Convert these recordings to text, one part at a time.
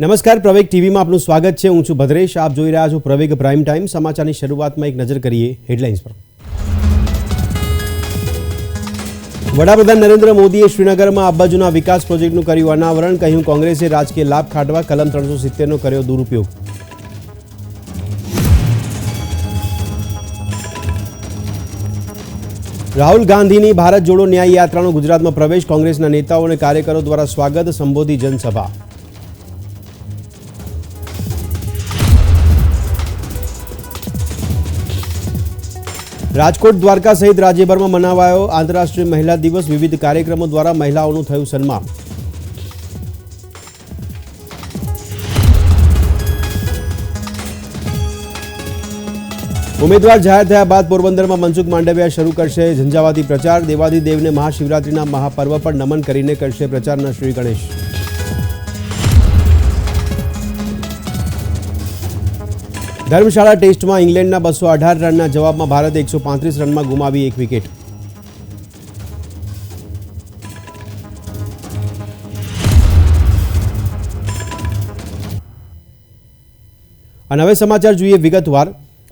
નમસ્કાર, પ્રવેગ ટીવીમાં આપનું સ્વાગત છે. હું છું ભદ્રેશ. આપ જોઈ રહ્યા છો પ્રવેગ પ્રાઇમ ટાઈમ. સમાચારની શરૂઆતમાં એક નજર કરીએ હેડલાઇન્સ પર. વડાપ્રધાન નરેન્દ્ર મોદીએ શ્રીનગરમાં અબ્બાજુના વિકાસ પ્રોજેક્ટનું કર્યું અનાવરણ. કહ્યું કોંગ્રેસે રાજકીય લાભ ખાટવા કલમ ત્રણસો સિત્તેરનો કર્યો દુરુપયોગ. રાહુલ ગાંધીની ભારત જોડો ન્યાય યાત્રાનો ગુજરાતમાં પ્રવેશ. કોંગ્રેસના નેતાઓ અને કાર્યકરો દ્વારા સ્વાગત. સંબોધી જનસભા. રાજકોટ દ્વારકા સહિત રાજ્યભરમાં મનાવાયો આંતરરાષ્ટ્રીય મહિલા દિવસ. વિવિધ કાર્યક્રમો દ્વારા મહિલાઓનું થયું સન્માન. ઉમેદવાર જાહેર થયા બાદ પોરબંદરમાં મનસુખ માંડવિયા શરૂ કરશે ઝંઝાવાતી પ્રચાર. દેવાદી દેવને મહાશિવરાત્રીના મહાપર્વ પર નમન કરીને કરશે પ્રચારના શ્રી ગણેશ. ધર્મશાળા ટેસ્ટમાં ઇંગ્લેન્ડના બસો અઢાર રનના જવાબમાં ભારતે એકસો પાંત્રીસ રનમાં ગુમાવી એક વિકેટ. અને હવે સમાચાર જોઈએ વિગતવાર.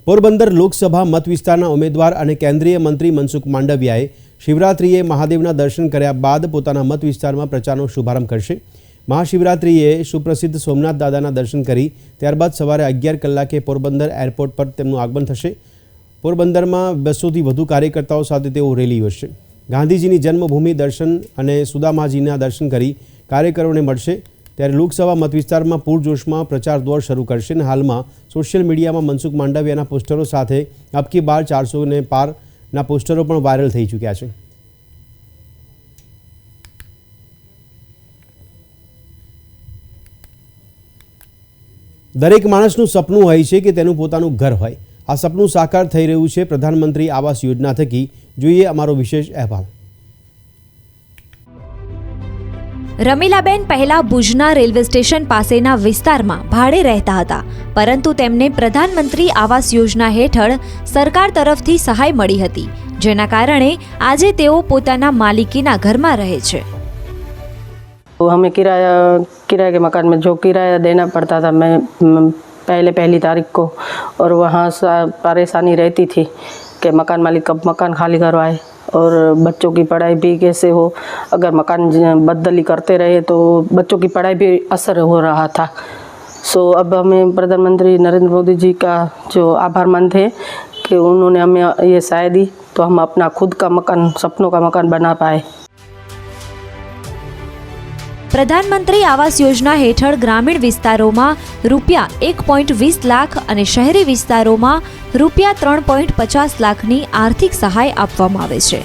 પોરબંદર લોકસભા મત વિસ્તારના ઉમેદવાર અને કેન્દ્રીય મંત્રી મનસુખ માંડવિયાએ શિવરાત્રિએ મહાદેવના દર્શન કર્યા બાદ પોતાના મત વિસ્તારમાં પ્રચારનો શુભારંભ કરશે. મહાશિવરાત્રિએ સુપ્રસિદ્ધ સોમનાથ દાદાના દર્શન કરી, ત્યારબાદ સવારે અગિયાર કલાકે પોરબંદર એરપોર્ટ પર તેમનું આગમન થશે. પોરબંદરમાં બસોથી વધુ કાર્યકર્તાઓ સાથે તેઓ રેલી યોજશે. ગાંધીજીની જન્મભૂમિ દર્શન અને સુદામાજીના દર્શન કરી કાર્યકરોને મળશે. ત્યારે લોકસભા મત વિસ્તારમાં પૂરજોશમાં પ્રચાર દોર શરૂ કરશે અને હાલમાં સોશિયલ મીડિયામાં મનસુખ માંડવિયાના પોસ્ટરો સાથે અબકી બાર ચારસો ને પારના પોસ્ટરો પણ વાયરલ થઈ ચૂક્યા છે. દરેક માણસનું સપનું હોય છે કે તેનું પોતાનું ઘર હોય. આ સપનું સાકાર થઈ રહ્યું છે પ્રધાનમંત્રી આવાસ યોજના થકી. જોઈએ અમારો વિશેષ અહેવાલ. રમીલાબેન પહેલા ભુજના રેલવે સ્ટેશન પાસેના વિસ્તારમાં ભાડે રહેતા હતા, પરંતુ તેમને પ્રધાનમંત્રી આવાસ યોજના હેઠળ સરકાર તરફથી સહાય મળી હતી, જેના કારણે આજે તેઓ પોતાના માલિકીના ઘરમાં રહે છે. तो हमें किराया, किराए के मकान में जो किराया देना पड़ता था, मैं पहले पहली तारीख को, और वहाँ परेशानी रहती थी कि मकान मालिक कब मकान खाली करवाए, और बच्चों की पढ़ाई भी कैसे हो। अगर मकान बदली करते रहे तो बच्चों की पढ़ाई भी असर हो रहा था। सो, अब हमें प्रधानमंत्री नरेंद्र मोदी जी का जो आभार मानते हैं कि उन्होंने हमें ये सहाय दी तो हम अपना खुद का मकान, सपनों का मकान बना पाए। પ્રધાનમંત્રી આવાસ યોજના હેઠળ ગ્રામીણ વિસ્તારોમાં રૂપિયા એક પોઈન્ટ વીસ લાખ અને શહેરી વિસ્તારોમાં રૂપિયા ત્રણ પોઈન્ટ પચાસ લાખની આર્થિક સહાય આપવામાં આવે છે.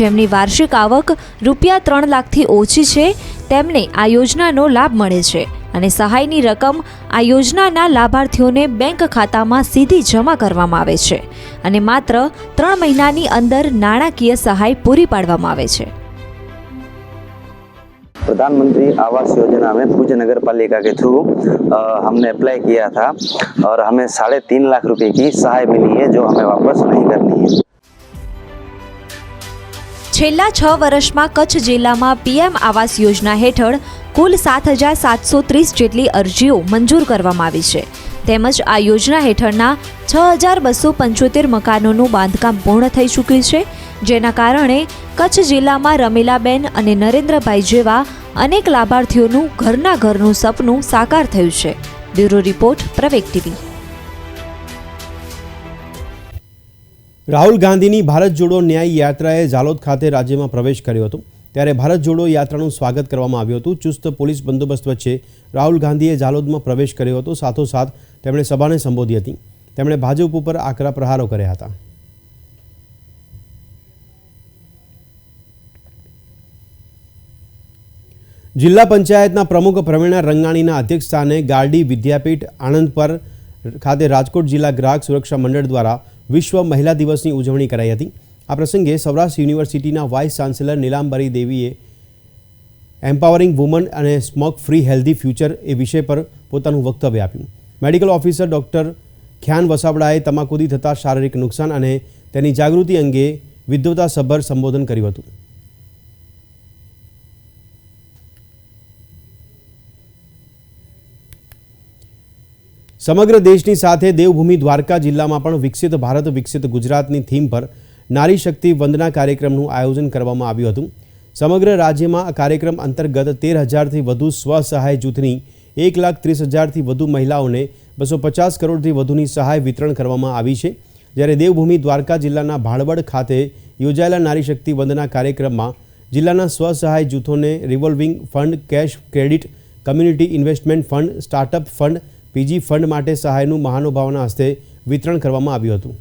જેમની વાર્ષિક આવક રૂપિયા ત્રણ લાખથી ઓછી છે, તેમને આ યોજનાનો લાભ મળે છે અને સહાયની રકમ આ યોજનાના લાભાર્થીઓને બેંક ખાતામાં સીધી જમા કરવામાં આવે છે અને માત્ર ત્રણ મહિનાની અંદર નાણાકીય સહાય પૂરી પાડવામાં આવે છે. प्रधानमंत्री आवास योजना में भुज नगर पालिका के थ्रू अ, हमने अप्लाई किया था और हमें साढ़े तीन लाख रुपए की सहाय मिली है जो हमें वापस नहीं करनी है છેલ્લા છ વર્ષમાં કચ્છ જિલ્લામાં પીએમ આવાસ યોજના હેઠળ કુલ સાત હજાર સાતસો ત્રીસ જેટલી અરજીઓ મંજૂર કરવામાં આવી છે તેમજ આ યોજના હેઠળના છ હજાર બસો પંચોતેર મકાનોનું બાંધકામ પૂર્ણ થઈ ચૂક્યું છે, જેના કારણે કચ્છ જિલ્લામાં રમીલાબેન અને નરેન્દ્રભાઈ જેવા અનેક લાભાર્થીઓનું ઘરના ઘરનું સપનું સાકાર થયું છે. બ્યુરો રિપોર્ટ પ્રવેક ટીવી. રાહુલ ગાંધીની ભારત જોડો ન્યાય યાત્રાએ ઝાલોદ ખાતે રાજ્યમાં પ્રવેશ કર્યો હતો. ત્યારે ભારત જોડો યાત્રાનું સ્વાગત કરવામાં આવ્યું હતું. ચુસ્ત પોલીસ બંદોબસ્ત વચ્ચે રાહુલ ગાંધીએ ઝાલોદમાં પ્રવેશ કર્યો હતો. સાથોસાથ તેમણે સભાને સંબોધી હતી. તેમણે ભાજપ ઉપર આકરા પ્રહારો કર્યા હતા. જિલ્લા પંચાયતના પ્રમુખ પ્રવીણા રંગાણીના અધ્યક્ષસ્થાને ગારડી વિદ્યાપીઠ આણંદ પર ખાતે રાજકોટ જિલ્લા ગ્રાહક સુરક્ષા મંડળ દ્વારા વિશ્વ મહિલા દિવસની ઉજવણી કરાઈ હતી. આ પ્રસંગે સૌરાષ્ટ્ર યુનિવર્સિટીના વાઇસ ચાન્સેલર નીલાંબરી દેવીએ એમ્પાવરિંગ વુમન અને સ્મોક ફ્રી હેલ્ધી ફ્યુચર એ વિષય પર પોતાનું વક્તવ્ય આપ્યું. મેડિકલ ઓફિસર ડૉક્ટર ખ્યાન વસાવડાએ તમાકુથી થતા શારીરિક નુકસાન અને તેની જાગૃતિ અંગે વિદ્વતાસભર સંબોધન કર્યું હતું. સમગ્ર દેશની સાથે દેવભૂમિ દ્વારકા જિલ્લામાં પણ વિકસિત ભારત, વિકસિત ગુજરાતની થીમ પર નારી શક્તિ વંદના કાર્યક્રમનું આયોજન કરવામાં આવ્યું હતું. સમગ્ર રાજ્યમાં આ કાર્યક્રમ અંતર્ગત તેર હજારથી વધુ સ્વસહાય જૂથની એક લાખ ત્રીસ હજારથી વધુ મહિલાઓને બસો પચાસ કરોડથી વધુની સહાય વિતરણ કરવામાં આવી છે. જ્યારે દેવભૂમિ દ્વારકા જિલ્લાના ભાણવડ ખાતે યોજાયેલા નારી શક્તિ વંદના કાર્યક્રમમાં જિલ્લાના સ્વસહાય જૂથોને revolving fund, cash credit, community investment fund, startup fund, PG fund માટે સહાયનું મહાનુભાવના હસ્તે વિતરણ કરવામાં આવ્યું હતું.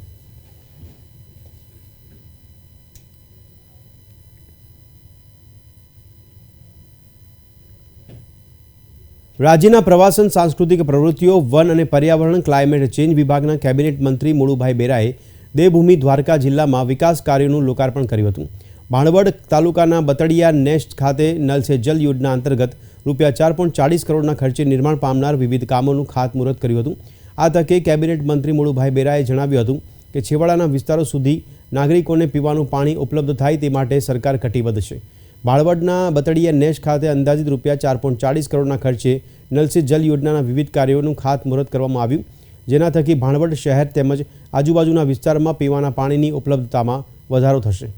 રાજ્યના પ્રવાસન, સાંસ્કૃતિક પ્રવૃત્તિઓ, વન અને પર્યાવરણ ક્લાઇમેટ ચેન્જ વિભાગના કેબિનેટ મંત્રી મુળુભાઈ બેરાએ દેવભૂમિ દ્વારકા જિલ્લામાં વિકાસ કાર્યોનું લોકાર્પણ કર્યું હતું. ભાણવડ તાલુકાના બતડિયા નેસ્ટ ખાતે નલ સે જલ યોજના અંતર્ગત રૂપિયા ચાર પોઈન્ટ ચાળીસ કરોડના ખર્ચે નિર્માણ પામનાર વિવિધ કામોનું ખાતમુહૂર્ત કર્યું હતું. આ તકે કેબિનેટ મંત્રી મુળુભાઈ બેરાએ જણાવ્યું હતું કે છેવાડાના વિસ્તારો સુધી નાગરિકોને પીવાનું પાણી ઉપલબ્ધ થાય તે માટે સરકાર કટિબદ્ધ છે. ભાળવડના બતડીયા નેશ ખાતે અંદાજિત રૂપિયા ચાર પોઈન્ટ ચાળીસ કરોડના ખર્ચે નલ જલ યોજનાના વિવિધ કાર્યોનું ખાતમુહૂર્ત કરવામાં આવ્યું. જેના થકી ભાણવડ શહેર તેમજ આજુબાજુના વિસ્તારમાં પીવાના પાણીની ઉપલબ્ધતામાં વધારો થશે.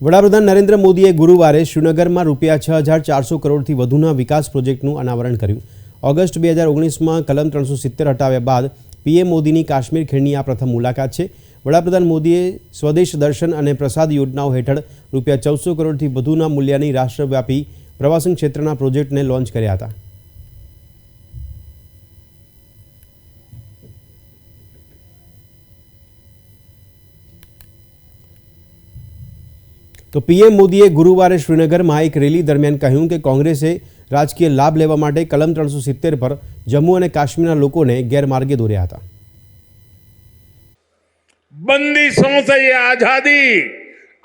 વડાપ્રધાન નરેન્દ્ર મોદીએ ગુરુવારે શ્રીનગરમાં રૂપિયા છ હજાર ચારસો કરોડથી વધુના વિકાસ પ્રોજેક્ટનું અનાવરણ કર્યું. ઓગસ્ટ બે હજાર ઓગણીસમાં કલમ ત્રણસો સિત્તેર હટાવ્યા બાદ પીએમ મોદીની કાશ્મીર ખીણની આ પ્રથમ મુલાકાત છે. વડાપ્રધાન મોદીએ સ્વદેશ દર્શન અને પ્રસાદ યોજનાઓ હેઠળ રૂપિયા ચૌદસો કરોડથી વધુના મૂલ્યની રાષ્ટ્રવ્યાપી પ્રવાસન ક્ષેત્રના પ્રોજેક્ટને લોન્ચ કર્યા હતા. તો પીએમ મોદીએ ગુરુવારે શ્રીનગરમાં એક રેલી દરમિયાન કહ્યું કે કોંગ્રેસે રાજકીય લાભ લેવા માટે કલમ ત્રણસો સિત્તેર પર જમ્મુ અને કાશ્મીરના લોકોને ગેરમાર્ગે દોર્યા હતા बंदिशों से ये आजादी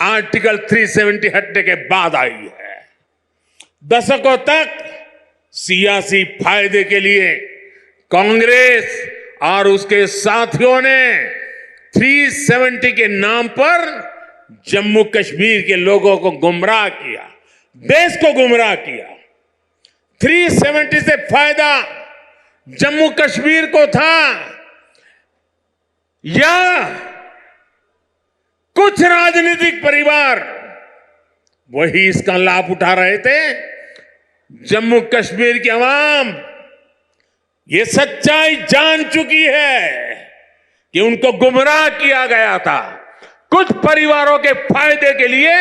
आर्टिकल 370 हटने के बाद आई है दशकों तक सियासी फायदे के लिए कांग्रेस और उसके साथियों ने 370 के नाम पर जम्मू कश्मीर के लोगों को गुमराह किया देश को गुमराह किया 370 से फायदा जम्मू कश्मीर को था, या कुछ राजनीतिक परिवार, वही इसका लाभ उठा रहे थे, जम्मू कश्मीर की आवाम। ये सच्चाई जान चुकी है कि उनको गुमराह किया गया था। कुछ परिवारों के फ़ायदे के लिए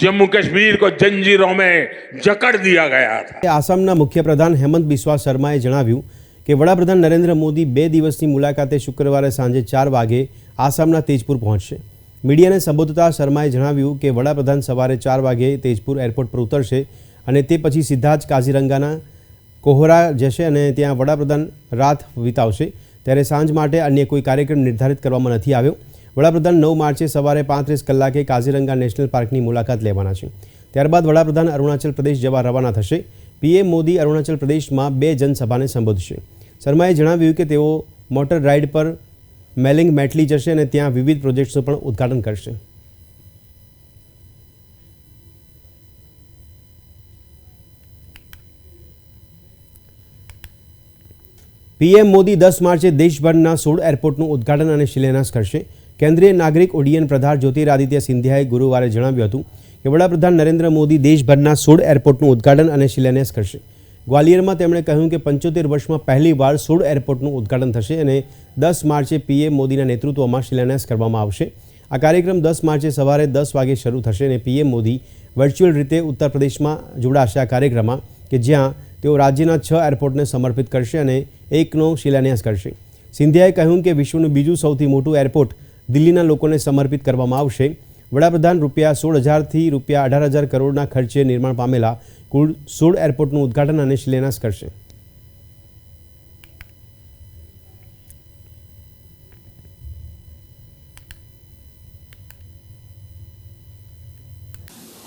જમ્મુ કાશ્મીર કો જંજીરો મેં જકડ દિયા ગયા હતા આસામના મુખ્યપ્રધાન હેમંત બિસ્વા શર્માએ જણાવ્યું કે વડાપ્રધાન નરેન્દ્ર મોદી બે દિવસની મુલાકાતે શુક્રવારે સાંજે ચાર વાગે આસામના તેજપુર પહોંચશે મીડિયાને સંબોધતા શર્માએ જણાવ્યું કે વડાપ્રધાન સવારે ચાર વાગે તેજપુર એરપોર્ટ પર ઉતરશે અને તે પછી સીધા જ કાઝીરંગાના કોહરા જશે અને ત્યાં વડાપ્રધાન રાત વિતાવશે. ત્યારે સાંજ માટે અન્ય કોઈ કાર્યક્રમ નિર્ધારિત કરવામાં નથી આવ્યો. વડાપ્રધાન નવ માર્ચે સવારે પાંત્રીસ કલાકે કાઝીરંગા નેશનલ પાર્કની મુલાકાત લેવાના છે. ત્યારબાદ વડાપ્રધાન અરુણાચલ પ્રદેશ જવા રવાના થશે. પીએમ મોદી અરુણાચલ પ્રદેશમાં બે જનસભાને સંબોધશે. શર્માએ જણાવ્યું કે તેઓ મોટર રાઇડ પર મેલિંગ મેટલી જશે અને ત્યાં વિવિધ પ્રોજેક્ટ્સનું પણ ઉદ્ઘાટન કરશે. પીએમ મોદી દસ માર્ચે દેશભરના સોળ એરપોર્ટનું ઉદ્ઘાટન અને શિલાન્યાસ કરશે. કેન્દ્રીય નાગરિક ઉડ્ડયન પ્રધાન જ્યોતિરાદિત્ય સિંધિયાએ ગુરુવારે જણાવ્યું હતું કે વડાપ્રધાન નરેન્દ્ર મોદી દેશભરના સોળ એરપોર્ટનું ઉદ્ઘાટન અને શિલાન્યાસ કરશે. ગ્વાલિયરમાં તેમણે કહ્યું કે પંચોતેર વર્ષમાં પહેલીવાર સોળ એરપોર્ટનું ઉદ્ઘાટન થશે અને દસ માર્ચે પીએમ મોદીના નેતૃત્વમાં શિલાન્યાસ કરવામાં આવશે. આ કાર્યક્રમ દસ માર્ચે સવારે દસ વાગે શરૂ થશે અને પીએમ મોદી વર્ચ્યુઅલ રીતે ઉત્તર પ્રદેશમાં જોડાશે. આ કાર્યક્રમમાં કે જ્યાં તેઓ રાજ્યના છ એરપોર્ટને સમર્પિત કરશે અને એકનો શિલાન્યાસ કરશે. સિંધિયાએ કહ્યું કે વિશ્વનું બીજું સૌથી મોટું એરપોર્ટ દિલ્હીના લોકોને સમર્પિત કરવામાં આવશે વડાપ્રધાન રૂપિયા સોળ હજારથી રૂપિયા અઢાર હજાર કરોડના ખર્ચે નિર્માણ પામેલા કુલ સોળ એરપોર્ટનું ઉદ્ઘાટન અને શિલાન્યાસ કરશે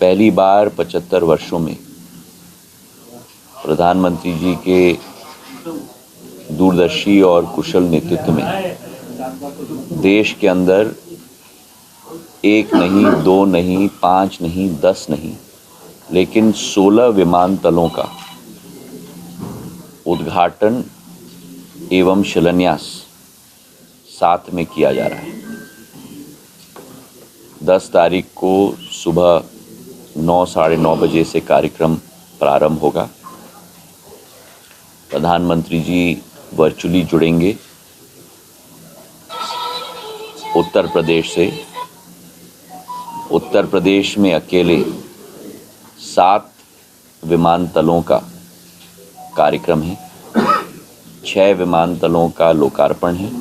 पहली बार 75 वर्षों में प्रधानमंत्री जी के दूरदर्शी और कुशल नेतृत्व में देश के अंदर एक नहीं, दो नहीं, पाँच नहीं, दस नहीं, लेकिन 16 विमानतलों का उद्घाटन एवं शिलान्यास साथ में किया जा रहा है। 10 तारीख को सुबह नौ, साढ़े नौ बजे से कार्यक्रम प्रारंभ होगा। प्रधानमंत्री जी वर्चुअली जुड़ेंगे। उत्तर प्रदेश से। उत्तर प्रदेश में अकेले सात विमानतलों का कार्यक्रम है। छह विमानतलों का लोकार्पण है।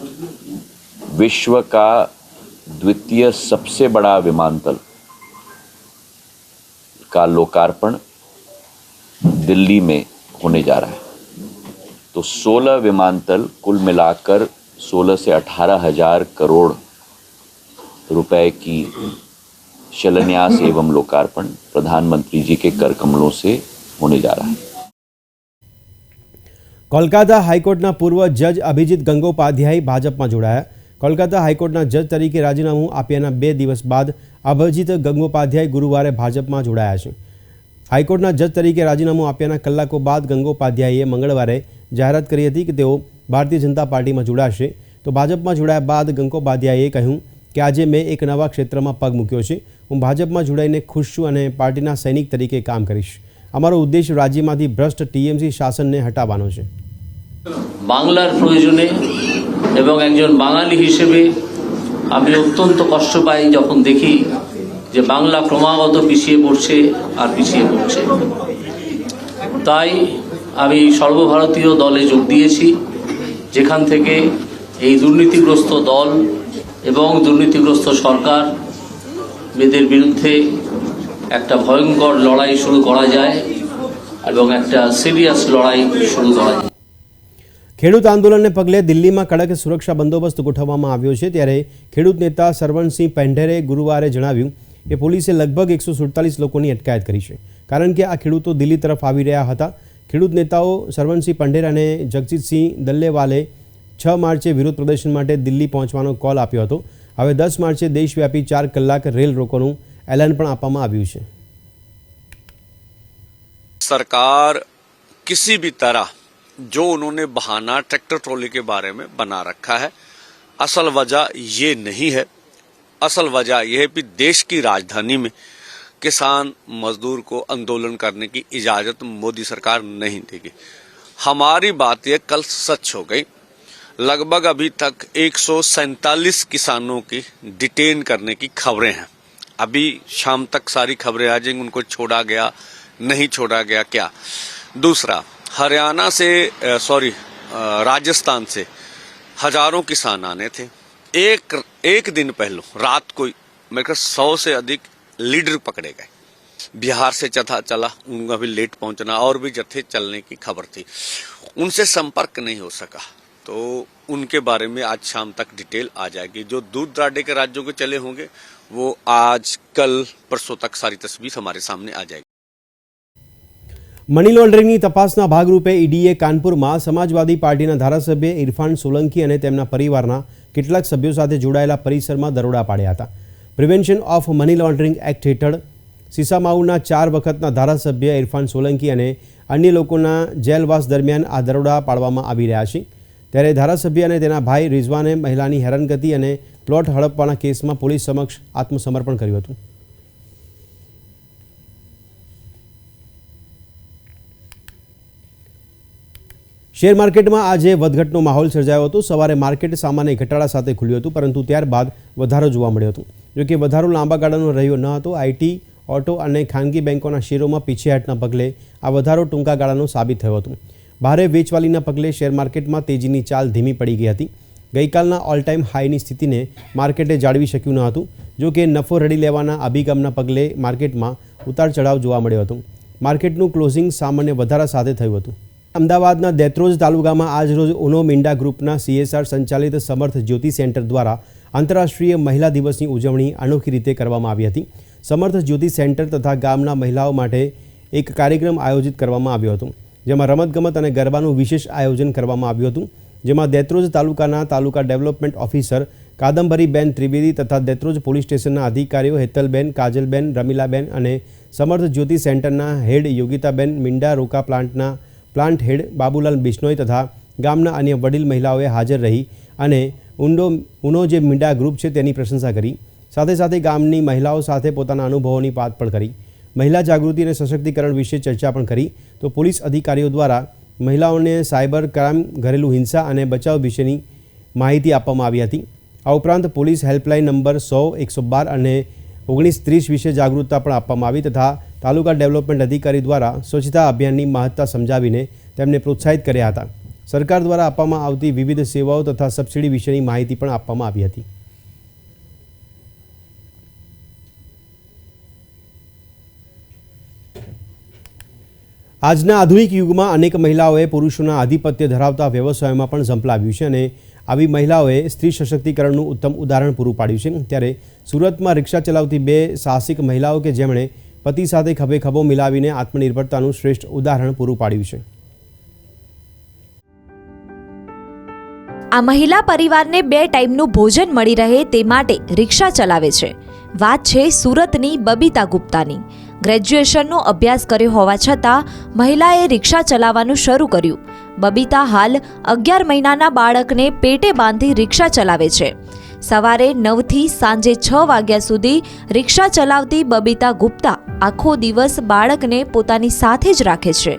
विश्व का द्वितीय सबसे बड़ा विमानतल का लोकार्पण दिल्ली में होने जा रहा है। तो 16 विमानतल कुल मिलाकर 16 से अठारह हज़ार करोड़ रुपए की शिलान्यास एवं लोकार्पण प्रधानमंत्री जी के कर कमलों से होने जा रहा है કોલકાતા હાઈકોર્ટના પૂર્વ જજ અભિજીત ગંગોપાધ્યાય ભાજપમાં જોડાયા કોલકાતા હાઈકોર્ટના જજ તરીકે રાજીનામું આપ્યાના બે દિવસ બાદ અભિજીત ગંગોપાધ્યાય ગુરુવારે ભાજપમાં જોડાયા છે હાઈકોર્ટના જજ તરીકે રાજીનામું આપ્યાના કલાકો બાદ ગંગોપાધ્યાયે મંગળવારે જાહેરાત કરી હતી કે તેઓ ભારતીય જનતા પાર્ટીમાં જોડાશે તો ભાજપમાં જોડાયા બાદ ગંગોપાધ્યાયે કહ્યું કે આજે મેં એક નવા ક્ષેત્રમાં પગ મૂક્યો છે હું ભાજપમાં જોડાઈને ખુશ છું અને પાર્ટીના સૈનિક તરીકે કામ કરીશ અમારો ઉદ્દેશ રાજ્યમાંથી ભ્રષ્ટ ટીએમસી શાસનને હટાવવાનો છે বাংলার প্রয়োজনে এবং একজন বাঙালি হিসেবে আমি অত্যন্ত কষ্ট পাই যখন দেখি যে বাংলা ক্রমাগত পিছিয়ে পড়ছে আর পিছিয়ে পড়ছে তাই আমি সর্বভারতীয় দলে যোগ দিয়েছি যেখান থেকে এই দুর্নীতিগ্রস্ত দল এবং দুর্নীতিগ্রস্ত সরকার এদের বিরুদ্ধে একটা ভয়ঙ্কর লড়াই শুরু করা যায় এবং একটা সিরিয়াস লড়াই শুরু করা যায় ખેડૂત આંદોલનને પગલે દિલ્હીમાં કડક સુરક્ષા બંદોબસ્ત ગોઠવવામાં આવ્યો છે ત્યારે ખેડૂત નેતા સરવણસિંહ પેંઢેરે ગુરુવારે જણાવ્યું કે પોલીસે લગભગ એકસો સુડતાલીસ લોકોની અટકાયત કરી છે કારણ કે આ ખેડૂતો દિલ્હી તરફ આવી રહ્યા હતા ખેડૂત નેતાઓ સરવણસિંહ પંઢેર અને જગજીતસિંહ દલ્લેવાલે છ માર્ચે વિરોધ પ્રદર્શન માટે દિલ્હી પહોંચવાનો કોલ આપ્યો હતો હવે દસ માર્ચે દેશવ્યાપી ચાર કલાક રેલ રોકોનું એલાન પણ આપવામાં આવ્યું છે सरकार किसी भी तरह जो उन्होंने बहाना ट्रैक्टर ट्रॉली के बारे में बना रखा है असल वजह ये नहीं है असल वजह यह है कि देश की राजधानी में किसान मजदूर को आंदोलन करने की इजाजत मोदी सरकार नहीं देगी हमारी बात यह कल सच हो गई लगभग अभी तक एक किसानों की डिटेन करने की खबरें हैं। अभी शाम तक सारी खबरें आ जाएँगी, उनको छोड़ा गया, नहीं छोड़ा गया क्या? दूसरा, हरियाणा से सॉरी राजस्थान से हज़ारों किसान आने थे। एक एक दिन पहले, रात को, मेरे ख्याल सौ से अधिक लीडर पकड़े गए। बिहार से चथा चला, उनका भी लेट पहुँचना और भी जत्थे चलने की खबर थी। उनसे संपर्क नहीं हो सका। तो उनके बारे में आज शाम तक डिटेल आ जाएगी जो दूर दराडे के राज्यों के चले होंगे वो आज कल परसों तक सारी तस्वीर हमारे सामने आ जाएगी મની લોન્ડરિંગની તપાસના ભાગરૂપે ઈડીએ કાનપુરમાં સમાજવાદી પાર્ટીના ધારાસભ્ય ઇરફાન સોલંકી અને તેમના પરિવારના કેટલાક સભ્યો સાથે જોડાયેલા પરિસરમાં દરોડા પાડ્યા હતા prevention of money laundering act હેઠળ સીસામાઉના ચાર વખતના ધારાસભ્ય ઇરફાન સોલંકી અને અન્ય લોકોના જેલવાસ દરમિયાન આ દરોડા પાડવામાં આવી રહ્યા છે ત્યારે ધારાસભ્ય અને તેના ભાઈ રિઝવાને મહિલાની હેરાનગતિ અને પ્લોટ હડપવાના કેસમાં પોલીસ સમક્ષ આત્મસમર્પણ કર્યું હતું. શેર માર્કેટમાં આજે વધઘટનો માહોલ સર્જાયો હતો. સવારે માર્કેટ સામાન્ય ઘટાડા સાથે ખુલ્યું હતું, પરંતુ ત્યારબાદ વધારો જોવા મળ્યો હતો. જોકે વધારો લાંબા ગાળાનો રહ્યો ન હતો. આઈટી, ઓટો અને ખાનગી બેંકોના શેરોમાં પીછેહાટના પગલે આ વધારો ટૂંકા ગાળાનો સાબિત થયો હતો. ભારે વેચવાલીના પગલે શેર માર્કેટમાં તેજીની ચાલ ધીમી પડી ગઈ હતી. ગઈકાલના ઓલ ટાઈમ હાઈની સ્થિતિને માર્કેટે જાળવી શક્યું ન હતું, જો કે નફો રડી લેવાના અભિગમના પગલે માર્કેટમાં ઉતાર ચઢાવ જોવા મળ્યો હતો. માર્કેટનું ક્લોઝિંગ સામાન્ય વધારા સાથે થયું હતું. અમદાવાદના દેત્રોજ તાલુકામાં આજરોજ ઉનો મિંડા ગ્રુપના સીએસઆર સંચાલિત સમર્થ જ્યોતિ સેન્ટર દ્વારા આંતરરાષ્ટ્રીય મહિલા દિવસની ઉજવણી અનોખી રીતે કરવામાં આવી હતી. સમર્થ જ્યોતિ સેન્ટર તથા ગામના મહિલાઓ માટે એક કાર્યક્રમ આયોજિત કરવામાં આવ્યો હતો. જેમાં રમતગમત અને ગરબાનું વિશેષ આયોજન કરવામાં આવ્યું હતું, જેમાં દેત્રોજ તાલુકાના તાલુકા ડેવલપમેન્ટ ઓફિસર કાદંબરીબેન ત્રિવેદી તથા દેત્રોજ પોલીસ સ્ટેશનના અધિકારીઓ હેતલબેન, કાજલબેન, રમીલાબેન અને સમર્થ જ્યોતિ સેન્ટરના હેડ યોગિતાબેન, મિંડા રોકા પ્લાન્ટના પ્લાન્ટ હેડ બાબુલાલ બિશ્નોઈ તથા ગામના અન્ય વડીલ મહિલાઓએ હાજર રહી અને ઉંડો, ઉનો જે મીંડા ગ્રુપ છે તેની પ્રશંસા કરી. સાથે સાથે ગામની મહિલાઓ સાથે પોતાના અનુભવોની વાત પણ કરી. મહિલા જાગૃતિ અને સશક્તિકરણ વિશે ચર્ચા પણ કરી. તો પોલીસ અધિકારીઓ દ્વારા મહિલાઓને સાયબર ક્રાઇમ, ઘરેલું હિંસા અને બચાવ વિશેની માહિતી આપવામાં આવી હતી. આ ઉપરાંત પોલીસ હેલ્પલાઇન નંબર સો, એકસો બાર અને ઓગણીસ ત્રીસ વિશે જાગૃતતા પણ આપવામાં આવી તથા તાલુકા ડેવલપમેન્ટ અધિકારી દ્વારા સ્વચ્છતા અભિયાનની મહત્તા સમજાવીને તેમને પ્રોત્સાહિત કર્યા હતા. સરકાર દ્વારા આપવામાં આવતી વિવિધ સેવાઓ તથા સબસિડી વિશેની માહિતી પણ આપવામાં આવી હતી. આજના આધુનિક યુગમાં અનેક મહિલાઓએ પુરુષોના આધિપત્ય ધરાવતા વ્યવસાયોમાં પણ ઝંપલાવ્યું છે અને આવી મહિલાઓએ સ્ત્રી સશક્તિકરણનું ઉત્તમ ઉદાહરણ પૂરું પાડ્યું છે. ત્યારે સુરતમાં રિક્ષા ચલાવતી બે સાહસિક મહિલાઓ કે જેમણે પતિ સાથે ખભે ખભો મિલાવીને આત્મનિર્ભરતાનું શ્રેષ્ઠ ઉદાહરણ પૂરું પાડ્યું છે. આ મહિલા પરિવારને બે ટાઈમનું ભોજન મળી રહે તે માટે રિક્ષા ચલાવે છે. વાત છે સુરતની બબીતા ગુપ્તાની. ગ્રેજ્યુએશનનો અભ્યાસ કર્યો હોવા છતાં મહિલાએ રિક્ષા ચલાવવાનું શરૂ કર્યું. બબીતા હાલ અગિયાર મહિનાના બાળકને પેટે બાંધી રિક્ષા ચલાવે છે. સવારે નવથી સાંજે છ વાગ્યા સુધી રિક્ષા ચલાવતી બબીતા ગુપ્તા આખો દિવસ બાળકને પોતાની સાથે જ રાખે છે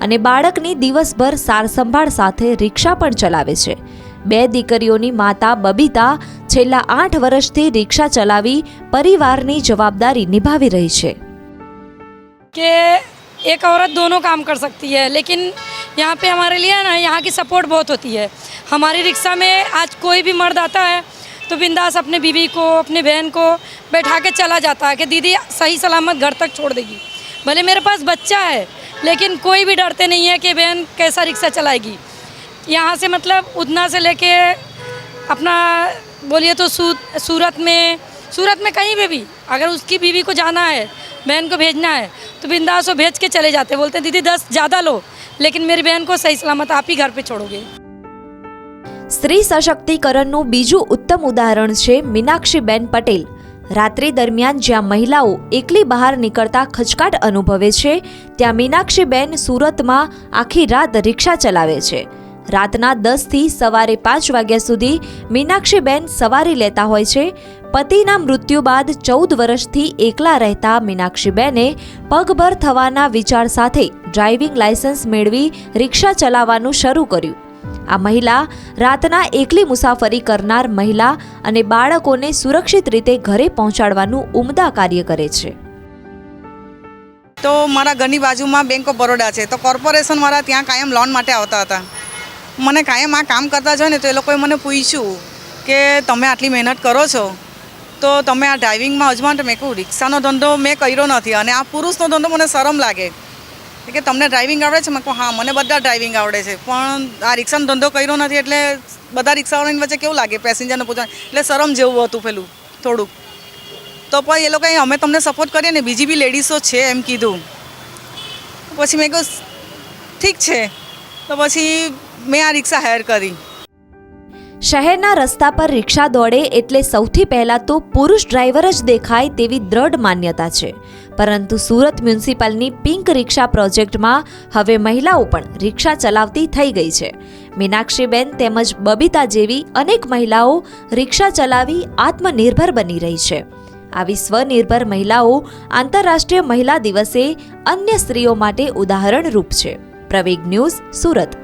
અને બાળકની દિવસભર સારસંભાળ સાથે રિક્ષા પણ ચલાવે છે. બે દીકરીઓની માતા બબીતા છેલ્લા આઠ વર્ષથી રિક્ષા ચલાવી પરિવારની જવાબદારી નિભાવી રહી છે. कि एक औरत दोनों काम कर सकती है लेकिन यहाँ पे हमारे लिए ना यहाँ की सपोर्ट बहुत होती है। हमारी रिक्शा में आज कोई भी मर्द आता है तो बिंदास अपने बीवी को अपने बहन को बैठा के चला जाता है कि दीदी सही सलामत घर तक छोड़ देगी। भले मेरे पास बच्चा है लेकिन कोई भी डरते नहीं है कि बहन कैसा रिक्शा चलाएगी। यहाँ से मतलब उधना से लेके अपना बोलिए तो सू, सूरत में सूरत में कहीं पे भी अगर उसकी बीवी को जाना है बहन को भेजना है तो बिंदास वो भेज के चले जाते हैं बोलते हैं दीदी दस ज़्यादा लो लेकिन मेरी बहन को सही सलामत आप ही घर पे छोड़ोगे સ્ત્રી સશક્તિકરણનું બીજું ઉત્તમ ઉદાહરણ છે મીનાક્ષીબેન પટેલ રાત્રિ દરમિયાન જ્યાં મહિલાઓ એકલી બહાર નીકળતા ખચકાટ અનુભવે છે ત્યાં મીનાક્ષીબેન સુરતમાં આખી રાત રિક્ષા ચલાવે છે રાતના દસથી સવારે પાંચ વાગ્યા સુધી મીનાક્ષીબેન સવારી લેતા હોય છે. પતિના મૃત્યુ બાદ ચૌદ વર્ષથી એકલા રહેતા મીનાક્ષીબેને પગભર થવાના વિચાર સાથે ડ્રાઇવિંગ લાયસન્સ મેળવી રિક્ષા ચલાવવાનું શરૂ કર્યું. આ મહિલા રાતના એકલી મુસાફરી કરનાર મહિલા અને બાળકોને સુરક્ષિત રીતે ઘરે પહોંચાડવાનું ઉમદા કાર્ય કરે છે. તો મારા ઘરની બાજુમાં બેંક ઓફ બરોડા છે. તો કોર્પોરેશન મારા ત્યાં કાયમ લોન માટે આવતા હતા. મને કાયમ આ કામ કરતા જોઈને તો એ લોકોએ મને પૂછ્યું કે તમે આટલી મહેનત કરો છો? તો તમે આ ડ્રાઇવિંગમાં અજમાન મેં કહું રિક્ષાનો ધંધો મેં કર્યો નથી. અને આ પુરુષનો ધંધો મને શરમ લાગે. કે, તમને ડ્રાઇવિંગ આવડે છે? મેં કહું હા, મને બધા ડ્રાઇવિંગ આવડે છે, પણ આ રિક્ષાનો ધંધો કર્યો નથી એટલે બધા રિક્ષાવાળાની વચ્ચે કેવું લાગે? પેસેન્જરને પૂછવાનું. એટલે શરમ જેવું હતું પેલું, થોડુંક. તો પણ એ લોકોએ અમે તમને સપોર્ટ કરીએ ને, બીજી બી લેડીઝો છે એમ કીધું. પછી મેં કહ્યું ઠીક છે. તો પછી મેં આ રિક્ષા હાયર કરી. શહેરના રસ્તા પર રિક્ષા દોડે એટલે સૌથી પહેલા તો પુરુષ ડ્રાઈવર જ દેખાય તેવી દ્રઢ માન્યતા છે. પરંતુ સુરત મ્યુનિસિપલની પિંક રિક્ષા પ્રોજેક્ટમાં હવે મહિલાઓ પણ રિક્ષા ચલાવતી થઈ ગઈ છે. મીનાક્ષીબેન તેમજ બબીતા જેવી અનેક મહિલાઓ રિક્ષા ચલાવી આત્મનિર્ભર બની રહી છે. આવી સ્વનિર્ભર મહિલાઓ આંતરરાષ્ટ્રીય મહિલા દિવસે અન્ય સ્ત્રીઓ માટે ઉદાહરણરૂપ છે. પ્રવેગ ન્યૂઝ સુરત.